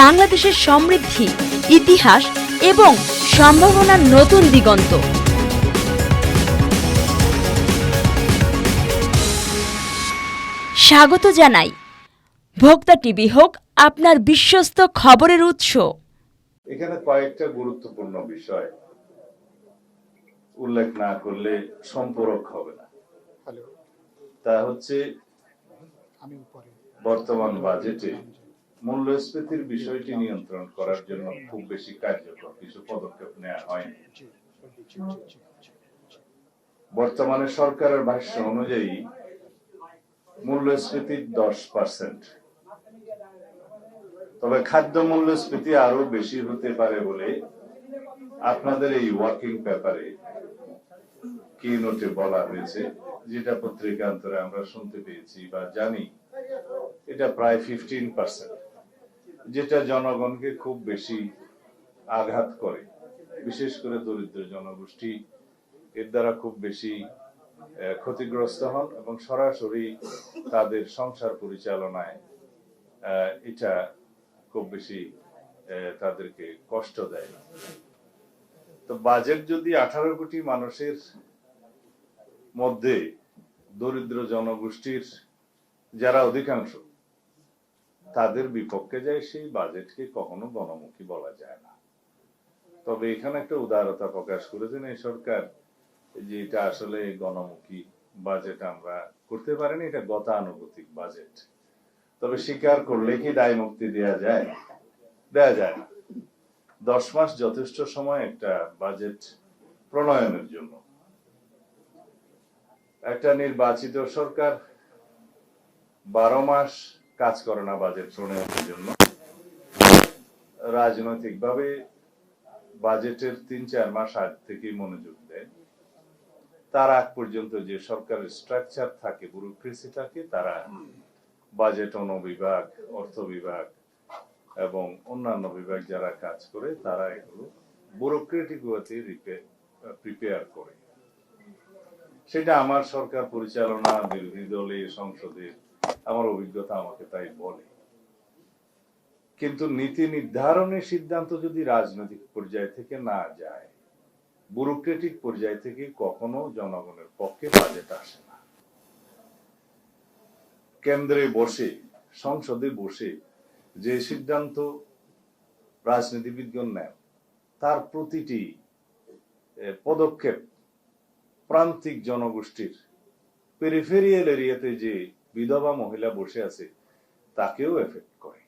বাংলাদেশের সমৃদ্ধি ইতিহাস এবং সম্ভাবনার নতুন দিগন্ত। স্বাগত জানাই। ভোক্তা টিভি হোক আপনার বিশ্বস্ত খবরের উৎস। এখানে কয়েকটা গুরুত্বপূর্ণ বিষয় উল্লেখ না করলে সম্পূরক হবে না। তা হচ্ছে বর্তমান বাজেটে মূল্যস্ফীতির বিষয়টি নিয়ন্ত্রণ করার জন্য খুব বেশি কার্যকর কিছু পদক্ষেপ নেওয়া হয়নি বর্তমানে সরকারের ভাষ্য অনুযায়ী মূল্যস্ফীতি দশ পার্সেন্ট। তবে খাদ্য মূল্যস্ফীতি আরও বেশি হতে পারে বলে আপনাদের এই ওয়ার্কিং পেপারে কি নোটে বলা হয়েছে যেটা পত্রিকান্তরে আমরা শুনতে পেয়েছি বা জানি। এটা প্রায় ফিফটিন পার্সেন্ট যেটা জনগণকে খুব বেশি আঘাত করে। বিশেষ করে দরিদ্র জনগোষ্ঠী এর দ্বারা খুব বেশি ক্ষতিগ্রস্ত হন এবং সরাসরি তাদের সংসার পরিচালনায় এটা খুব বেশি তাদেরকে কষ্ট দেয়। তো বাজেট যদি আঠারো কোটি মানুষের মধ্যে দরিদ্র জনগোষ্ঠীর, যারা অধিকাংশ তাদের বিপক্ষে যায়, সেই বাজেটকে কখনো গণমুখী বলা যায় না। তবে এখানে একটা উদারতা প্রকাশ করেছেন এই সরকার, যে এটা আসলে গণমুখী বাজেট আমরা করতে পারিনি, এটা গতানুগতিক বাজেট। তবে স্বীকার করলে কি দায় মুক্তি দেওয়া যায়? দেওয়া যায় না। দশ মাস যথেষ্ট সময় একটা বাজেট প্রণয়নের জন্য। একটা নির্বাচিত সরকার বারো মাস কাজ করে না বাজেট প্রণয়নের জন্য। রাজনৈতিকভাবে বাজেটের তিন, চার মাস আগ থেকেই মনোযোগ দেয়। তার আগ পর্যন্ত যে সরকারের স্ট্রাকচার থাকে ব্যুরোক্রেসি থাকে, তারা বাজেট অনুবিভাগ, অর্থ বিভাগ এবং অন্যান্য বিভাগ যারা কাজ করে, তারা এগুলো ব্যুরোক্রেটিক ওয়েতে প্রিপেয়ার করে। সেটা আমার সরকার পরিচালনা, বিরোধী দলে সংসদে আমার অভিজ্ঞতা আমাকে তাই বলে। কিন্তু নীতি নির্ধারণের সিদ্ধান্ত যদি রাজনৈতিক পর্যায় থেকে না যায়, ব্যুরোক্রেটিক পর্যায় থেকে কখনো জনগণের পক্ষে বাজেট আসে না। কেন্দ্রে বসে, সংসদে বসে যে সিদ্ধান্ত রাজনীতিবিদগণ নেন, তার প্রতিটি পদক্ষেপ প্রান্তিক জনগোষ্ঠীর পেরিফেরিয়াল এরিয়াতে যে বিধবা মহিলা বসে আছে, তাকেও এফেক্ট করে।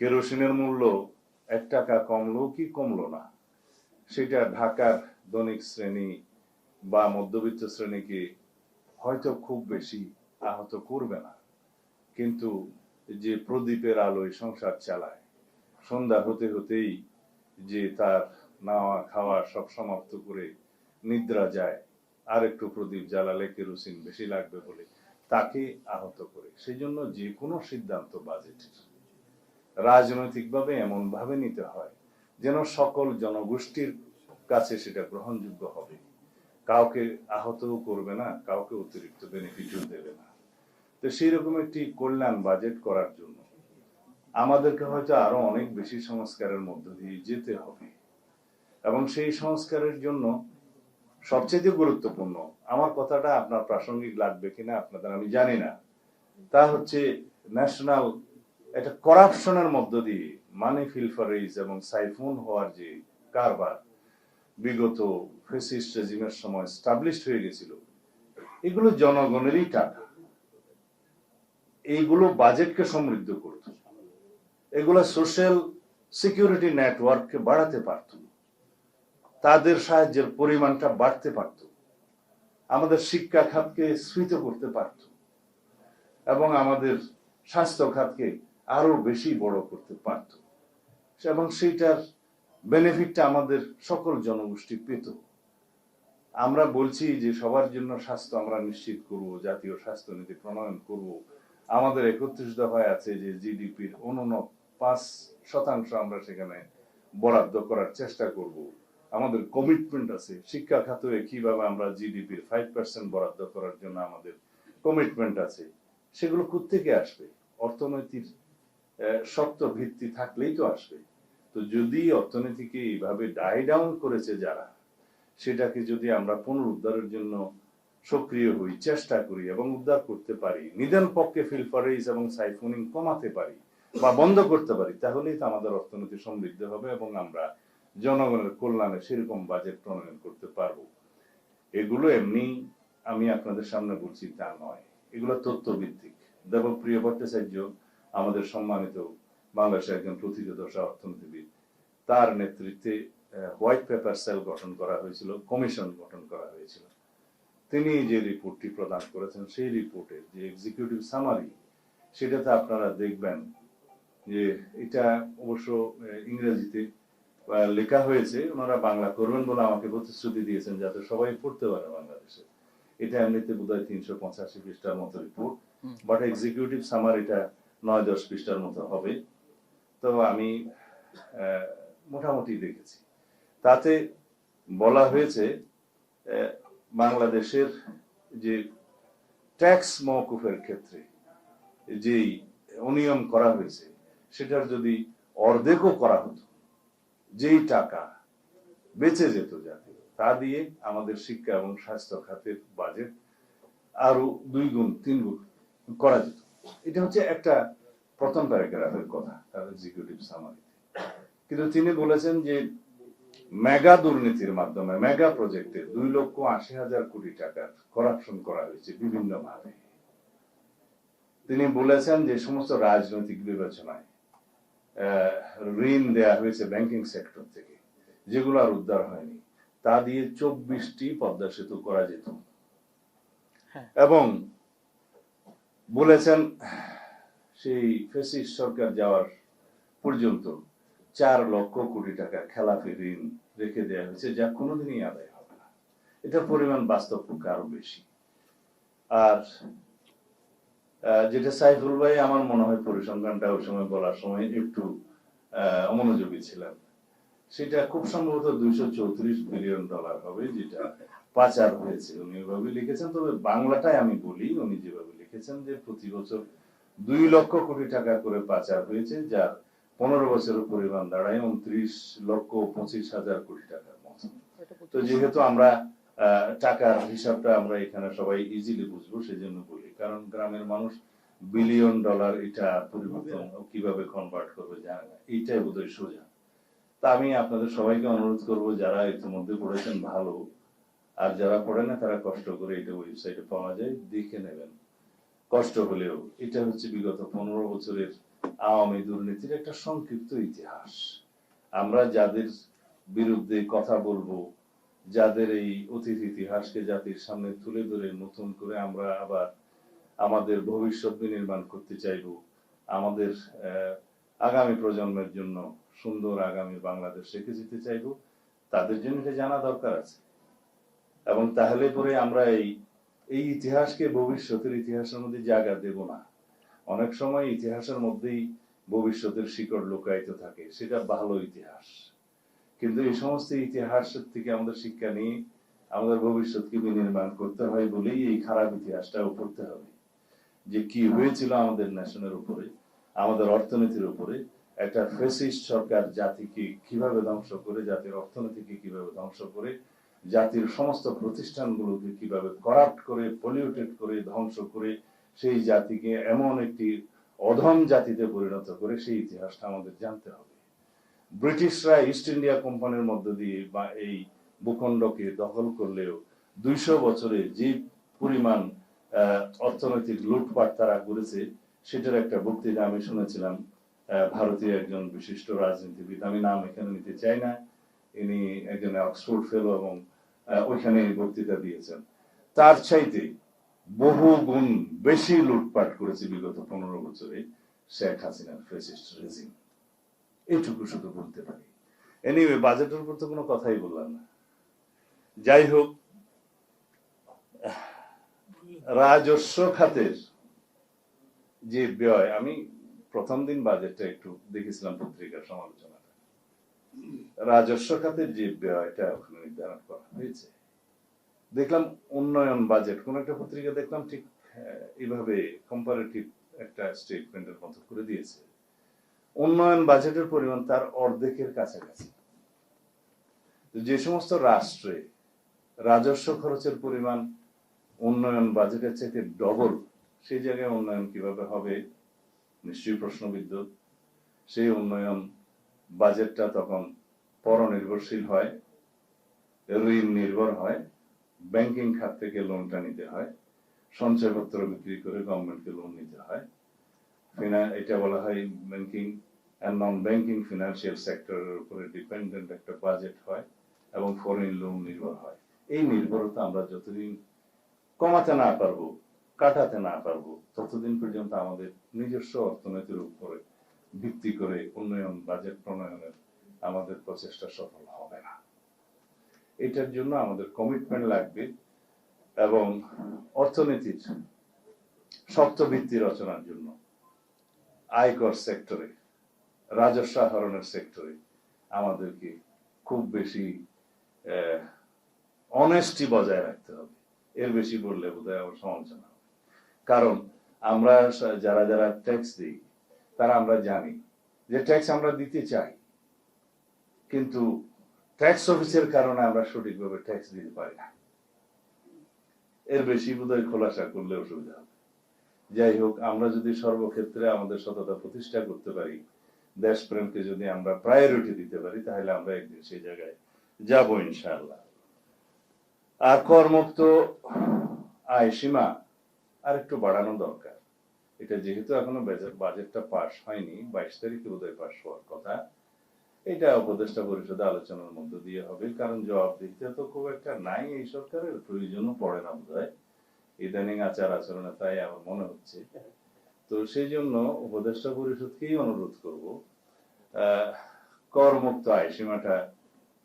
কেরোসিনের মূল্য এক টাকা কমলো কি কমলো না, সেটা ঢাকার ধনিক শ্রেণি বা মধ্যবিত্ত শ্রেণীকে হয়তো খুব বেশি আহত করবে না। কিন্তু যে প্রদীপের আলোয় সংসার চালায়, সন্ধ্যা হতে হতেই যে তার নাওয়া খাওয়া সব সমাপ্ত করে নিদ্রা যায় আর একটু প্রদীপ জ্বালালে কেরোসিন বেশি লাগবে বলে তাকে আহত করে। সেই জন্য যে কোনো সিদ্ধান্ত বাজেটের। রাজনৈতিকভাবে এমন ভাবে নিতে হয় যেন সকল জনগোষ্ঠীর কাছে সেটা গ্রহণযোগ্য হবে। কাউকে আহতও করবে না, কাউকে অতিরিক্ত বেনিফিটও দেবে না। তো সেই রকম একটি কল্যাণ বাজেট করার জন্য আমাদেরকে হয়তো আরও অনেক বেশি সংস্কারের মধ্য দিয়ে যেতে হবে। এবং সেই সংস্কারের জন্য সবচেয়ে গুরুত্বপূর্ণ আমার কথাটা আপনার প্রাসঙ্গিক লাগবে কিনা আপনাদের আমি জানি না। তা হচ্ছে ন্যাশনাল একটা করাপশনের মধ্য দিয়ে মানি ফিলফারেজ এবং সাইফুন হওয়ার যে কারবার বিগত ফেসিস্ট রেজিমের সময় স্টাবলিশড হয়ে গেছিল, এগুলো জনগণেরই টাকা। এইগুলো বাজেটকে সমৃদ্ধ করত। এগুলো সোশ্যাল সিকিউরিটি নেটওয়ার্ককে বাড়াতে পারত। তাদের সাহায্যের পরিমাণটা বাড়তে পারত। আমাদের শিক্ষা খাতকে স্ফীত করতে পারত এবং আমাদের স্বাস্থ্য খাতকে আরও বেশি বড় করতে পারত। এবং সেইটার বেনিফিটটা আমাদের সকল জনগোষ্ঠী পেত। আমরা বলছি যে সবার জন্য স্বাস্থ্য আমরা নিশ্চিত করব, জাতীয় স্বাস্থ্য নীতি প্রণয়ন করব। আমাদের একত্রিশ দফায় আছে যে জিডিপির অনন্য পাঁচ শতাংশ আমরা সেখানে বরাদ্দ করার চেষ্টা করব। আমাদের কমিটমেন্ট আছে। শিক্ষা খাতে কীভাবে আমরা জিডিপির ফাইভ পার্সেন্ট বরাদ্দ করার জন্য আমাদের কমিটমেন্ট আছে, সেগুলো কোত্থেকে আসবে? অর্থনৈতিক শক্ত ভিত্তি থাকলেই তো আসবে। তো যদি অর্থনীতিকে এইভাবে ডাই ডাউন করেছে যারা, সেটাকে যদি আমরা পুনরুদ্ধারের জন্য সক্রিয় হই, চেষ্টা করি এবং উদ্ধার করতে পারি, নিদেন পক্ষে ফিলফারেজ এবং সাইফোনিং কমাতে পারি বা বন্ধ করতে পারি, তাহলেই তো আমাদের অর্থনীতি সমৃদ্ধ হবে এবং আমরা জনগণের কল্যাণে সেরকম বাজেট প্রণয়ন করতে পারব। এগুলো এমনি আমি আপনাদের সামনে বলছি তা নয়। এগুলো তথ্যভিত্তিক। দেবপ্রিয় ভট্টাচার্য, আমাদের সম্মানিত বাংলাদেশের একজন প্রথিতদশা অর্থনীতিবিদ, তার নেতৃত্বে হোয়াইট পেপার সেল গঠন করা হয়েছিল, কমিশন গঠন করা হয়েছিল। তিনি যে রিপোর্টটি প্রদান করেছেন, সেই রিপোর্টের যে এক্সিকিউটিভ সামারি সেটাতে আপনারা দেখবেন যে এটা অবশ্য ইংরেজিতে লেখা হয়েছে ওনারা বাংলা করবেন বলে আমাকে প্রতিশ্রুতি দিয়েছেন যাতে সবাই পড়তে পারে বাংলাদেশে। এটা এমনিতে বোধ হয় তিনশো পঁচাশি পৃষ্ঠার মতো রিপোর্ট বাট এক্সিকিউটিভ সামার এটা নয় দশ পৃষ্ঠার মতো হবে। তো আমি মোটামুটি দেখেছি। তাতে বলা হয়েছে বাংলাদেশের যে ট্যাক্স মওকুফের ক্ষেত্রে যেই অনিয়ম করা হয়েছে সেটার যদি অর্ধেকও করা হতো যেই টাকা বেঁচে যেত জাতীয় তা দিয়ে আমাদের শিক্ষা এবং স্বাস্থ্য খাতের বাজেট আরও দুই গুণ, তিন গুণ করা যেত। এটা হচ্ছে একটা প্রথম প্যারাগ্রাফের কথা, তার এক্সিকিউটিভ সামারিতে কিন্তু তিনি বলেছেন যে মেগা দুর্নীতির মাধ্যমে মেগা প্রজেক্টে দুই লক্ষ আশি হাজার কোটি টাকার করাপশন করা হয়েছে বিভিন্ন ভাবে তিনি বলেছেন যে সমস্ত রাজনৈতিক বিবেচনায় ঋণ দেয়া হয়েছে ব্যাংকিং সেক্টর থেকে যেগুলো আর উদ্ধার হয়নি। তা দিয়ে চব্বিশটি পদ্মা সেতু করা যেত। হ্যাঁ। এবং বলেছেন সেই ফেসিস সরকার যাওয়ার পর্যন্ত চার লক্ষ কোটি টাকা খেলাপি ঋণ রেখে দেওয়া হয়েছে যা কোনোদিনই আদায় হবে না। এটার পরিমাণ বাস্তব পক্ষে আরও বেশি। আর যেটা সাইফুল ভাই আমার মনে হয় পরিসংখ্যানটা ওই সময় বলার সময় একটু অমনোযোগী ছিলেন। সেটা খুব সম্ভবত দুইশো চৌত্রিশ বিলিয়ন ডলার হবে যেটা পাচার হয়েছে। উনি ওইভাবে লিখেছেন তবে বাংলাটাই আমি বলি উনি যেভাবে লিখেছেন যে প্রতি বছর দুই লক্ষ কোটি টাকা করে পাচার হয়েছে যার পনেরো বছরের পরিমাণ দাঁড়ায় উনত্রিশ লক্ষ পঁচিশ হাজার কোটি টাকার মতো। তো যেহেতু আমরা টাকার হিসাবটা আমরা এখানে সবাই ইজিলি বুঝব, সেজন্য বলি। কারণ গ্রামের মানুষ বিলিয়ন ডলার এটা পরিবর্তন কীভাবে কনভার্ট করবে জানে না, এইটাই বোধহয় সোজা। তা আমি আপনাদের সবাইকে অনুরোধ করব, যারা ইতিমধ্যে পড়েছেন ভালো, আর যারা পড়ে না, তারা কষ্ট করে এটা ওয়েবসাইটে পাওয়া যায়, দেখে নেবেন। কষ্ট হলেও, এটা হচ্ছে বিগত পনেরো বছরের আওয়ামী দুর্নীতির একটা সংক্ষিপ্ত ইতিহাস। আমরা যাদের বিরুদ্ধে কথা বলব যাদের এই অতীত ইতিহাসকে জাতির সামনে তুলে ধরে নতুন করে আমরা আবার আমাদের ভবিষ্যৎ বিনির্মাণ করতে চাইব, আমাদের আগামী প্রজন্মের জন্য সুন্দর আগামী বাংলাদেশ রেখে যেতে চাইব, তাদের জন্য এটা জানা দরকার আছে। এবং তাহলে পরে আমরা এই এই ইতিহাসকে ভবিষ্যতের ইতিহাসের মধ্যে জায়গা দেব না। অনেক সময় ইতিহাসের মধ্যেই ভবিষ্যতের শিকড় লুকায়িত থাকে, সেটা ভালো ইতিহাস। কিন্তু এই সমস্ত ইতিহাসের থেকে আমাদের শিক্ষা নিয়ে আমাদের ভবিষ্যৎকে বিনির্মাণ করতে হয় বলেই এই খারাপ ইতিহাসটাও পড়তে হবে। যে কি হয়েছিল আমাদের ন্যাশনের উপরে, আমাদের অর্থনীতির উপরে, একটা ফেসিস্ট সরকার জাতিকে কীভাবে ধ্বংস করে, জাতির অর্থনীতিকে কীভাবে ধ্বংস করে, জাতির সমস্ত প্রতিষ্ঠানগুলোকে কীভাবে করাপ্ট করে পলিউটেড করে, ধ্বংস করে, সেই জাতিকে এমন একটি অধম জাতিতে পরিণত করে, সেই ইতিহাসটা আমাদের জানতে হবে। ব্রিটিশরা ইস্ট ইন্ডিয়া কোম্পানির মধ্য দিয়ে বা এই ভূখণ্ডকে দখল করলেও দুইশো বছরে যে পরিমাণ অর্থনৈতিক লুটপাট তারা করেছে, সেটার একটা বক্তৃতা আমি শুনেছিলাম ভারতীয় একজন বিশিষ্ট রাজনীতিবিদ। আমি নাম এখানে নিতে চাই না, ইনি একজন অক্সফোর্ড ফেলো এবং ওইখানে বক্তৃতা দিয়েছেন। তার চাইতে বহু গুণ বেশি লুটপাট করেছে বিগত পনেরো বছরে শেখ হাসিনার ফেসিস্ট রেজিম এইটুকু শুধু বলতে পারি। এনিওয়ে বাজেটের উপর তো কোনো কথাই বললাম না। যাই হোক রাজস্ব খাতের যে ব্যয় আমি প্রথম দিন বাজেটটা একটু দেখেছিলাম পত্রিকার সমালোচনাটা। রাজস্ব খাতের যে ব্যয়টা ওখানে নির্ধারণ করা হয়েছে। দেখলাম উন্নয়ন বাজেট কোন একটা পত্রিকা দেখলাম ঠিক আহ, এইভাবে কম্পারেটিভ একটা স্টেটমেন্টের মতো করে দিয়েছে। উন্নয়ন বাজেটের পরিমাণ তার অর্ধেকের কাছাকাছি। যে সমস্ত রাষ্ট্রে রাজস্ব খরচের পরিমাণ উন্নয়ন বাজেটের চাইতে ডবল, সেই জায়গায় উন্নয়ন কীভাবে হবে? নিশ্চয়ই প্রশ্নবিদ্ধ। সেই উন্নয়ন বাজেটটা তখন পরনির্ভরশীল হয়, ঋণ নির্ভর হয় ব্যাংকিং খাত থেকে লোনটা নিতে হয়, সঞ্চয়পত্র বিক্রি করে গভর্নমেন্টকে লোন নিতে হয়। এটা বলা হয় banking and non banking financial সেক্টরের উপরে ডিপেন্ডেন্ট একটা বাজেট হয় এবং ফরেন লোন নির্ভর হয়। এই নির্ভরতা আমরা যতদিন কমাতে না পারব, কাটাতে না পারব, ততদিন পর্যন্ত আমাদের নিজস্ব অর্থনীতির উপরে ভিত্তি করে উন্নয়ন বাজেট প্রণয়নের আমাদের প্রচেষ্টা সফল হবে না। এটার জন্য আমাদের কমিটমেন্ট লাগবে এবং অর্থনীতির শক্ত ভিত্তি রচনার জন্য। আয়কর সেক্টরে রাজস্ব আহরণের সেক্টরে আমাদেরকে খুব বেশি অনেস্টি বজায় রাখতে হবে। এর বেশি বললে বোধহয় আমার সমালোচনা হবে। কারণ আমরা যারা যারা ট্যাক্স দিই, তারা আমরা জানি যে ট্যাক্স আমরা দিতে চাই। কিন্তু ট্যাক্স অফিসের কারণে আমরা সঠিকভাবে ট্যাক্স দিতে পারি না। এর বেশি বোধহয় খোলাসা করলে অসুবিধা হবে। যাই হোক, আমরা যদি সর্বক্ষেত্রে আমাদের সততা প্রতিষ্ঠা করতে পারি, দেশপ্রেমকে যদি আমরা প্রায়োরিটি দিতে পারি, তাহলে আমরা একদিন সেই জায়গায় যাব ইনশাআল্লাহ। আর করমুক্ত আয় সীমা আর একটু বাড়ানো দরকার। এটা যেহেতু এখনও বাজেটটা পাশ হয়নি, বাইশ তারিখে বোধহয় পাশ হওয়ার কথা। এটা উপদেষ্টা পরিষদে আলোচনার মধ্য দিয়ে হবে, কারণ জবাবদিহিতা তো খুব একটা নাই এই সরকারের, প্রয়োজনও পড়ে না বোধহয়। ইদানিং আচার আচরণে তাই আমার মনে হচ্ছে। তো সেই জন্য উপদেষ্টা পরিষদকেই অনুরোধ করব করমুক্ত আয় সীমাটা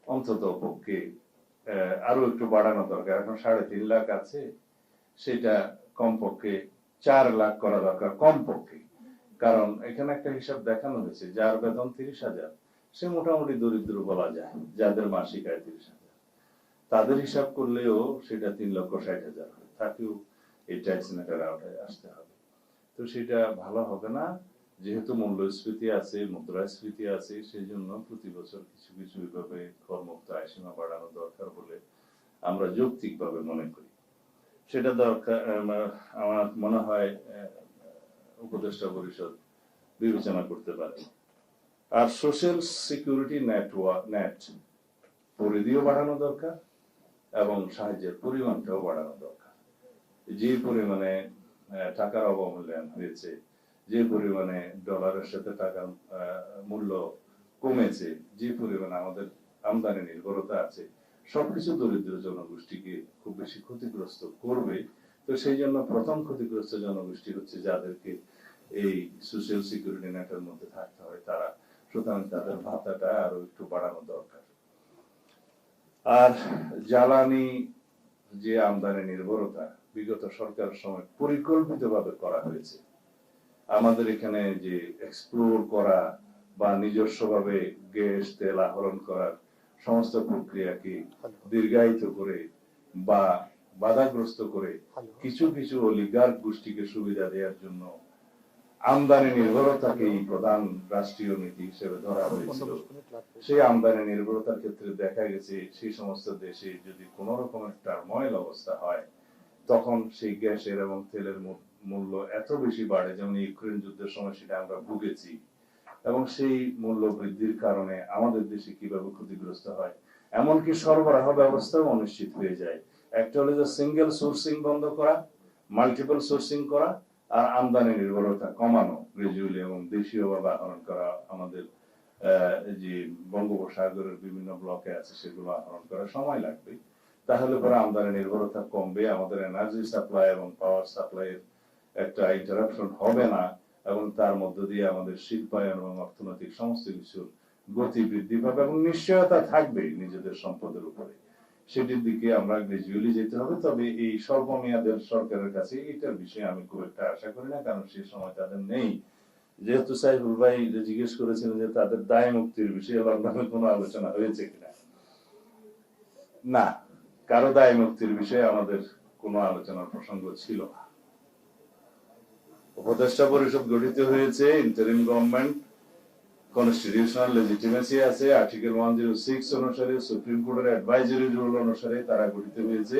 অন্তত পক্ষে আরও একটু বাড়ানো দরকার। এখন সাড়ে তিন লাখ আছে, সেটা কমপক্ষে চার লাখ করা দরকার কমপক্ষে। কারণ এখানে একটা হিসাব দেখানো হয়েছে, যার বেতন তিরিশ হাজার, সে মোটামুটি দরিদ্র বলা যায়, যাদের মাসিক আয় তিরিশ হাজার। তাদের হিসাব করলেও সেটা তিন লক্ষ ষাট হাজার হয়। তাকেও এই ট্যাক্স মেটার আওতায় আসতে হবে। তো সেটা ভালো হবে না। যেহেতু মূল্যস্ফীতি আছে, মুদ্রাস্ফীতি আছে সেই জন্য প্রতি বছর কিছু কিছু এভাবে করমুক্ত আয় সীমা বাড়ানো দরকার বলে আমরা যৌক্তিকভাবে মনে করি। সেটা দরকার আমার মনে হয় উপদেষ্টা পরিষদ বিবেচনা করতে পারে। আর সোশ্যাল সিকিউরিটি নেটওয়ার্ক নেট পরিধিও বাড়ানো দরকার এবং সাহায্যের পরিমাণটাও বাড়ানো দরকার। যে পরিমাণে টাকার অবমূল্যায়ন হয়েছে, যে পরিমাণে ডলারের সাথে টাকার মূল্য কমেছে, যে পরিমাণে আমাদের আমদানি নির্ভরতা আছে, সবকিছু দরিদ্র জনগোষ্ঠীকে খুব বেশি ক্ষতিগ্রস্ত করবে। তো সেই জন্য প্রথম ক্ষতিগ্রস্ত জনগোষ্ঠী হচ্ছে যাদেরকে এই সোশ্যাল সিকিউরিটি নেটের মধ্যে থাকতে হয়, তারা সুতরাং তাদের ভাতাটা আরও একটু বাড়ানো দরকার। আর জ্বালানি যে আমদানি নির্ভরতা বিগত সরকারের সময় পরিকল্পিতভাবে করা হয়েছে। আমাদের এখানে যে এক্সপ্লোর করা বা নিজস্বভাবে গ্যাস তেল আহরণ করার সমস্ত প্রক্রিয়াকে দীর্ঘায়িত করে বা বাধাগ্রস্ত করে কিছু কিছু অলিগার গোষ্ঠীকে সুবিধা দেওয়ার জন্য আমদানি নির্ভরতাকেই প্রধান রাষ্ট্রীয় নীতি হিসেবে ধরা হয়েছিল। সেই আমদানি নির্ভরতার ক্ষেত্রে দেখা গেছে সেই সমস্ত দেশে যদি কোন রকমের টার্ময়েল অবস্থা হয় তখন সেই গ্যাসের এবং তেলের মূল্য এত বেশি বাড়ে, যেমন ইউক্রেন যুদ্ধের সময় সেটা আমরা ভুগেছি। এবং সেই মূল্য বৃদ্ধির কারণে আমাদের দেশে কীভাবে ক্ষতিগ্রস্ত হয়, এমনকি সরবরাহ ব্যবস্থাও অনিশ্চিত হয়ে যায়। একটা হলো যে সিঙ্গেল সোর্সিং বন্ধ করা মাল্টিপল সোর্সিং করা, আর আমদানি নির্ভরতা কমানো গ্রাজুয়ালি এবং দেশীয়ভাবে আহরণ করা, আমাদের যে বঙ্গোপসাগরের বিভিন্ন ব্লকে আছে, সেগুলো আহরণ করা সময় লাগবে। তাহলে পরে আমদানি নির্ভরতা কমবে, আমাদের এনার্জি সাপ্লাই এবং পাওয়ার সাপ্লাইয়ের একটা ইন্টারাপশন হবে না, এবং তার মধ্য দিয়ে আমাদের শিল্পায়ন এবং অর্থনৈতিক সমস্ত কিছুর গতি বৃদ্ধি পাবে এবং নিশ্চয়তা থাকবে নিজেদের সম্পদের উপরে। সেটির দিকে আমরা গ্রাজুয়ালি যেতে হবে, তবে এই স্বল্প মেয়াদের সরকারের কাছে এটার বিষয়ে আমি খুব একটা আশা করি না, কারণ সেই সময় তাদের নেই। যেহেতু সাইফুল ভাই যে জিজ্ঞেস করেছিলেন যে তাদের দায় মুক্তির বিষয়ে লন্ডনে কোনো আলোচনা হয়েছে কিনা। না। কারও দায় মুক্তির বিষয়ে আমাদের কোনো আলোচনার প্রসঙ্গ ছিল না। উপদেষ্টা পরিষদ গঠিত হয়েছে ইন্টারিম গভর্নমেন্ট কনস্টিটিউশনাল লেজিটিমেসি আছে আর্টিকেল ওয়ান জিরো সিক্স অনুসারে সুপ্রিম কোর্টের রুল অনুসারে তারা গঠিত হয়েছে।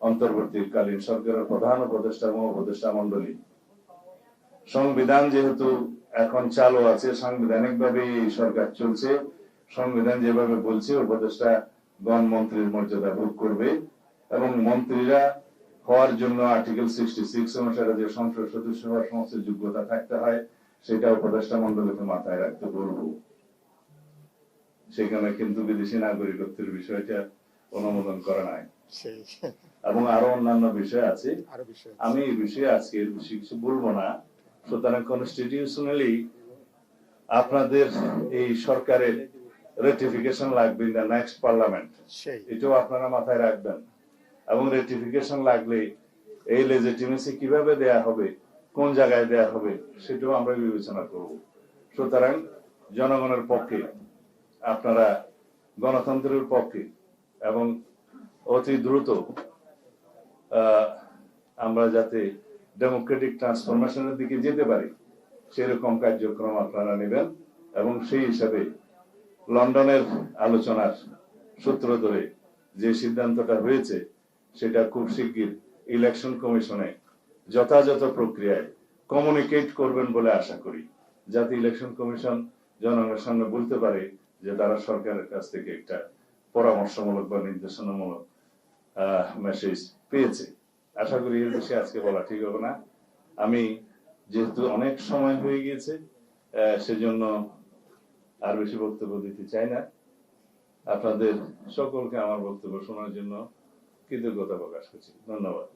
অন্তর্বর্তীকালীন সরকারের প্রধান উপদেষ্টা এবং উপদেষ্টা মন্ডলী সংবিধান যেহেতু এখন চালু আছে সাংবিধানিক ভাবে এই সরকার চলছে। সংবিধান যেভাবে বলছে, উপদেষ্টা গণ মন্ত্রীর মর্যাদা ভোগ করবে এবং মন্ত্রীরা হওয়ার জন্য আর্টিকেল সিক্সটি সিক্স অনুসারে যে সংসদ সদস্য হওয়ার সমস্ত যোগ্যতা থাকতে হয় সেটা উপদেষ্টা মন্ডলীকে মাথায় রাখতে বলব। সেখানে কিন্তু বিদেশি নাগরিকত্বের বিষয়টা অনুমোদন করা নাই। এবং আরও অন্যান্য বিষয় আছে। আমি এই বিষয়ে আজকে বেশি কিছু বলব না। সুতরাং কনস্টিটিউশনালি আপনাদের এই সরকারের রেটিফিকেশন লাগবে ইন দ্য নেক্সট পার্লামেন্ট এটাও আপনারা মাথায় রাখবেন। এবং রেটিফিকেশন লাগলে এই লেজিটিমেসি কীভাবে দেয়া হবে কোন জায়গায় দেয়া হবে সেটাও আমরা বিবেচনা করব। সুতরাং জনগণের পক্ষে আপনারা গণতন্ত্রের পক্ষে এবং অতি দ্রুত আমরা যাতে ডেমোক্রেটিক ট্রান্সফরমেশনের দিকে যেতে পারি সেরকম কার্যক্রম আপনারা নেবেন এবং সেই হিসাবে লন্ডনের আলোচনার সূত্র ধরে যে সিদ্ধান্তটা হয়েছে, সেটা খুব শিগগির ইলেকশন কমিশনে যথাযথ প্রক্রিয়ায় কমিউনিকেট করবেন বলে আশা করি। যাতে ইলেকশন কমিশন জনগণের সামনে বলতে পারে যে তারা সরকারের কাছ থেকে একটা পরামর্শমূলক বা নির্দেশনামূলক মেসেজ পেয়েছে। আশা করি এর বেশি আজকে বলা ঠিক হবে না। আমি যেহেতু অনেক সময় হয়ে গিয়েছে সেজন্য আর বেশি বক্তব্য দিতে চাই না। আপনাদের সকলকে আমার বক্তব্য শোনার জন্য কৃতজ্ঞতা প্রকাশ করছি। ধন্যবাদ।